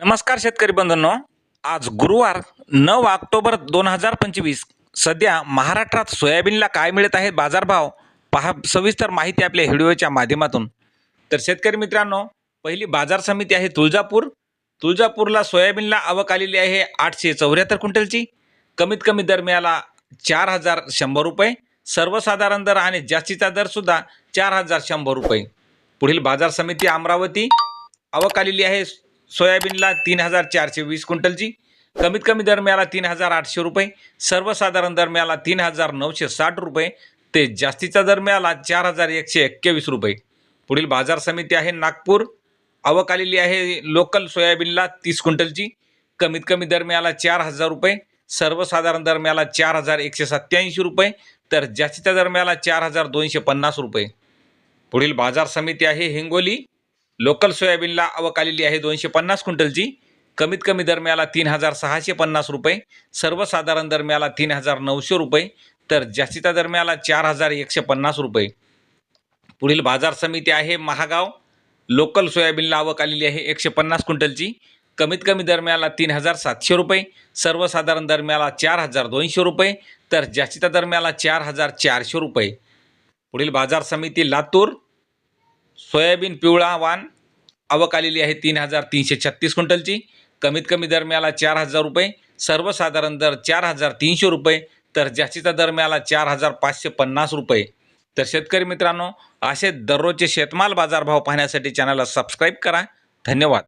नमस्कार शेतकरी बंधूंनो. आज गुरुवार नऊ ऑक्टोबर दोन हजार पंचवीस. सध्या महाराष्ट्रात सोयाबीनला काय मिळत आहेत बाजारभाव पहा सविस्तर माहिती आपल्या व्हिडिओच्या माध्यमातून. तर शेतकरी मित्रांनो पहिली बाजार समिती आहे तुळजापूर. तुळजापूरला सोयाबीनला आवक आलेली आहे आठशे चौऱ्याहत्तर क्विंटलची. कमीत कमी दर मिळाला चार हजार शंभर रुपये. सर्वसाधारण दर आणि जास्तीचा दरसुद्धा चार हजार शंभर रुपये. पुढील बाजार समिती अमरावती. आवक आलेली आहे सोयाबीनला तीन हजार चारशे वीस क्विंटलची. कमीत कमी दर मिळाला तीन हजार आठशे रुपये. सर्वसाधारण दर मिळाला तीन हजार नऊशे साठ रुपये. ते जास्तीचा दर मिळाला चार हजार एकशे एक्केवीस रुपये. पुढील बाजार समिती आहे नागपूर. आवक आलेली आहे लोकल सोयाबीनला तीस क्विंटलची. कमीत कमी दर मिळाला चार हजार रुपये. सर्वसाधारण दर मिळाला चार हजार एकशे सत्याऐंशी रुपये. तर जास्तीचा दर मिळाला चार हजार दोनशे पन्नास रुपये. पुढील बाजार समिती आहे हिंगोली. लोकल सोयाबीनला आवक आलेली आहे दोनशे पन्नास क्विंटलची. कमीत कमी दर मिळाला तीन हजार सहाशे पन्नास रुपये. सर्वसाधारण दर मिळाला तीन हजार नऊशे रुपये. तर जास्तीचा दर मिळाला चार हजार एकशे पन्नास रुपये. पुढील बाजार समिती आहे महागाव. लोकल सोयाबीनला आवक आलेली आहे एकशे पन्नास क्विंटलची. कमीत कमी दर मिळाला तीन हजार सातशे रुपये. सर्वसाधारण दर मिळाला चार हजार दोनशे रुपये. तर जास्तीचा दर मिळाला चार हजार चारशे रुपये. पुढील बाजार समिती लातूर. सोयाबीन पिवळा वाण. आवक आलेली आहे तीन हजार तीनशे छत्तीस क्विंटलची. कमीत कमी दर मिळाला चार हजार रुपये. सर्वसाधारण दर चार हजार तीनशे रुपये. तर जास्तीचा दर मिळाला चार हजार पाचशे पन्नास रुपये. तर शेतकरी मित्रांनो असे दररोजचे शेतमाल बाजारभाव पाहण्यासाठी चॅनलला सबस्क्राईब करा. धन्यवाद.